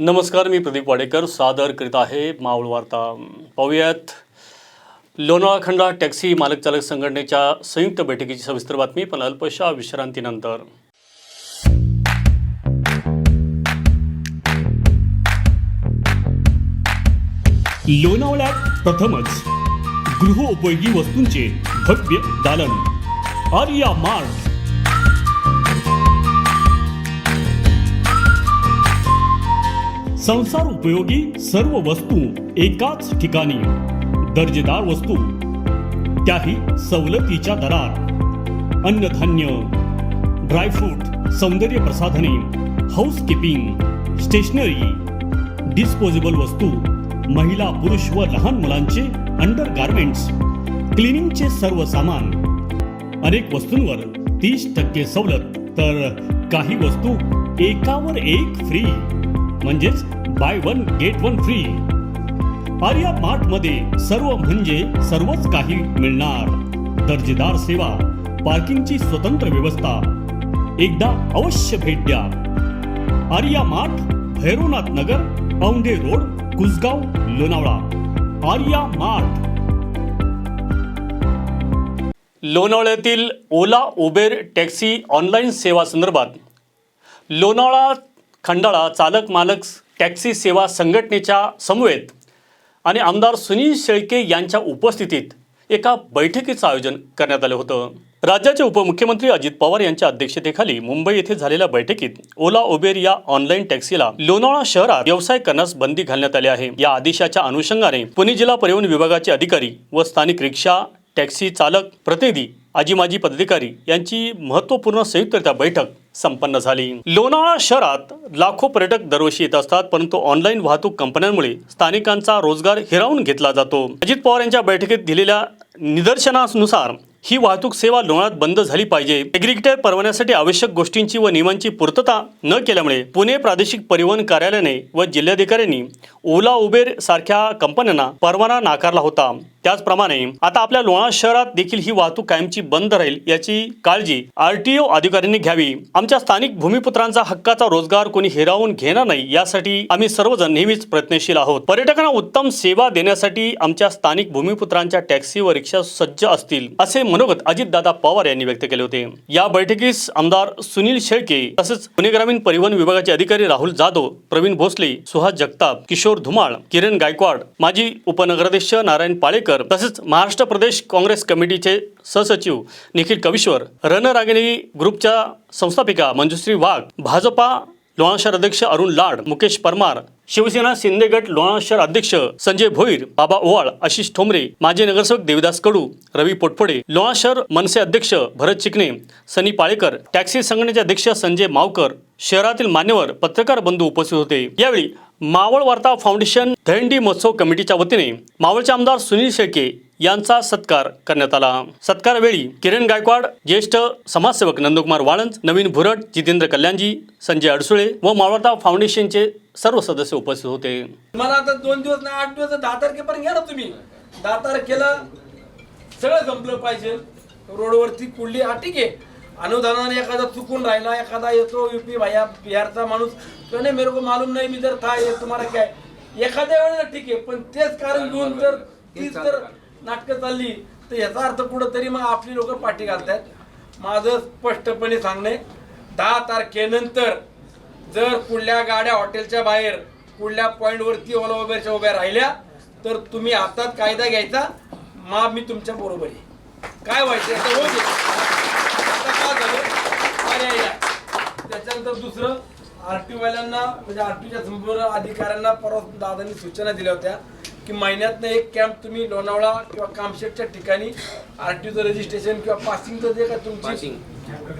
नमस्कार मी प्रदीप वाडेकर. सादर करीत आहे मावळ वार्ता. पाहूयात. लोणावळा खंडा टॅक्सी मालक चालक संघटनेच्या संयुक्त बैठकीची सविस्तर बातमी पण अल्पशा विश्रांतीनंतर. लोणावळ्यात प्रथमच गृहोपयोगी वस्तूंचे भव्य दालन. आर्या मार्ट संसार उपयोगी सर्व वस्तू एकाच ठिकाणी. दर्जेदार वस्तू त्याही सवलतीच्या दरात. अन्नधान्य ड्रायफ्रूट सौंदर्य प्रसाधने हाऊसकीपिंग स्टेशनरी डिस्पोजेबल वस्तू महिला पुरुष व लहान मुलांचे अंडर गार्मेंट्स क्लिनिंगचे सर्व सामान. अनेक वस्तूंवर तीस टक्के सवलत तर काही वस्तू एकावर एक फ्री म्हणजेच buy one get one free Arya मार्टमध्ये सर्व म्हणजे सर्वच काही मिळणार. दर्जेदार सेवा पार्किंगची स्वतंत्र व्यवस्था. एकदा अवश्य भेट द्या. Arya mart Bhairavnath Nagar Aundhe road Kusgaon Lonavala. Arya mart लोणावळ्यातील ओला उबेर टॅक्सी ऑनलाईन सेवा संदर्भात लोणावळा खंडाळा चालक मालक टॅक्सी सेवा संघटनेच्या समवेत आणि आमदार सुनील शेळके यांच्या उपस्थितीत एका बैठकीचं आयोजन करण्यात आलं होतं. राज्याचे उपमुख्यमंत्री अजित पवार यांच्या अध्यक्षतेखाली मुंबई येथे झालेल्या बैठकीत ओला उबेर या ऑनलाईन टॅक्सीला लोणावळा शहरात व्यवसाय करण्यास बंदी घालण्यात आली आहे. या आदेशाच्या अनुषंगाने पुणे जिल्हा परिवहन विभागाचे अधिकारी व स्थानिक रिक्षा टॅक्सी चालक प्रतिनिधी आजी माजी पदाधिकारी यांची महत्त्वपूर्ण संयुक्तरित्या बैठक संपन्न झाली. लोणावळा शहरात लाखो पर्यटक दरवर्षी येत असतात परंतु ऑनलाईन वाहतूक कंपन्यांमुळे स्थानिकांचा रोजगार हिरावून घेतला जातो. अजित पवार यांच्या बैठकीत दिलेल्या निदर्शनानुसार ही वाहतूक सेवा लोणात बंद झाली पाहिजे. एग्रिगेटर परवान्यासाठी आवश्यक गोष्टींची व नियमांची पूर्तता न केल्यामुळे पुणे प्रादेशिक परिवहन कार्यालयाने व जिल्हाधिकाऱ्यांनी ओला उबेर सारख्या कंपन्यांना परवाना नाकारला होता. त्याचप्रमाणे आता आपल्या लोणा शहरात देखील ही वाहतूक कायमची बंद राहील याची काळजी आर टी ओ अधिकाऱ्यांनी घ्यावी. आमच्या स्थानिक भूमिपुत्रांचा हक्काचा रोजगार कोणी हिरावून घेणार नाही यासाठी आम्ही सर्वजण नेहमीच प्रयत्नशील आहोत. पर्यटकांना उत्तम सेवा देण्यासाठी आमच्या स्थानिक भूमिपुत्रांच्या टॅक्सी व रिक्षा सज्ज असतील असे मनोगत अजितदादा पवार यांनी व्यक्त केले होते. या बैठकीस आमदार सुनील शेळके तसेच पुणे ग्रामीण परिवहन विभागाचे अधिकारी राहुल जाधव प्रवीण भोसले सुहास जगताप किशोर धुमाळ किरण गायकवाड माजी उपनगराध्यक्ष नारायण पाळेकर तसेच महाराष्ट्र प्रदेश काँग्रेस कमिटीचे सहसचिव निखिल कविश्वर रणरागिणी ग्रुपच्या संस्थापिका मंजुश्री वाघ भाजपा लोणा शहर अध्यक्ष अरुण लाड मुकेश परमार शिवसेना शिंदे गट लोणा शहर अध्यक्ष संजय भोईर बाबा ओवाळ आशिष ठोंबरे माजी नगरसेवक देविदास कडू रवी पोटफोडे लोणा शहर मनसे अध्यक्ष भरत चिकणे सनी पाळेकर टॅक्सी संघटनेचे अध्यक्ष संजय मावकर शहरातील मान्यवर पत्रकार बंधू उपस्थित होते. यावेळी मावळ वार्ता फाउंडेशन दहंडी महोत्सव कमिटीच्या वतीने मावळचे आमदार सुनील शेळके यांचा सत्कार करण्यात आला. सत्कारवेळी किरण गायकवाड ज्येष्ठ समाजसेवक नंदकुमार वाळंज नवीन भुरट जितेंद्र कल्याणजी संजय अडसुळे व मावळता फाउंडेशनचे सर्व सदस्य उपस्थित होते. मला आता दोन दिवस नाही आठ दिवस दहा तारखेपर्यंत घ्या ना तुम्ही. दहा तारखेला सगळं जमलं पाहिजे. रोडवरती कुठली हा ठीक आहे अनुदानाने एखादा चुकून राहिला एखादा येतो युपी भाया बिहारचा माणूस नाही मेरे को मालूम नाही मी जर था ये तुम्हाला काय एखाद्या वेळेला ठीक आहे पण तेच कारण घेऊन जर तीच जर नाटकं चालली तर याचा अर्थ कुठंतरी मग आपली लोक पाठी घालतायत. माझं स्पष्टपणे सांगणे दहा तारखेनंतर जर कुठल्या गाड्या हॉटेलच्या बाहेर कुठल्या पॉईंटवरती ओला उभ्याच्या उभ्या राहिल्या तर तुम्ही हातात कायदा घ्यायचा मा मी तुमच्या बरोबर आहे. काय व्हायचं आता होऊ दे. आता काय झालं पर्याय आहे. त्याच्यानंतर दुसरं आरटीओ वाल्यांना म्हणजे आरटीओच्या संपूर्ण अधिकाऱ्यांना परवा दादांनी सूचना दिल्या होत्या की महिन्यातनं एक कॅम्प तुम्ही लोणावळा किंवा कामशेटच्या ठिकाणी आरटीओचं रजिस्ट्रेशन किंवा पासिंगचं जे काय तुमची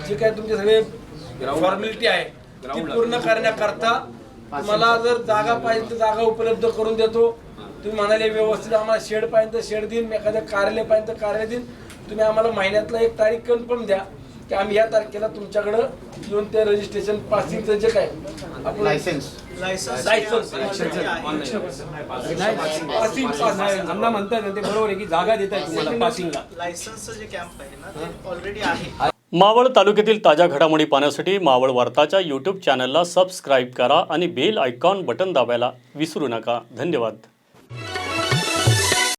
जे काय तुमचे सगळे फॉर्मॅलिटी आहे ती पूर्ण करण्याकरता मला जर जागा पाहिजे तर जागा उपलब्ध करून देतो. तुम्ही म्हणाले व्यवस्थित आम्हाला शेड पाहिजे तर शेड देईन एखादं कार्यालय पाहिजे तर कार्यालय देईन. तुम्ही आम्हाला महिन्यातला एक तारीख कन्फर्म द्या. की आम्ही या तारखेला तुमच्याकडं येऊन ते रजिस्ट्रेशन पासिंगचं जे काय आपलं लायसन्स लायसन्स पासिंग पासिंग अण्णा म्हणतात ना ते बरोबर आहे की जागा देत आहे तुम्हाला पासिंगला लायसन्सचं जे कॅम्प आहे ना ते ऑलरेडी आहे. मावळ तालुक्यातील ताज्या घडामोडी पाहण्यासाठी मावळ वार्ताच्या यूट्यूब चॅनलला सबस्क्राईब करा आणि बेल आयकॉन बटन दाबायला विसरू नका. धन्यवाद.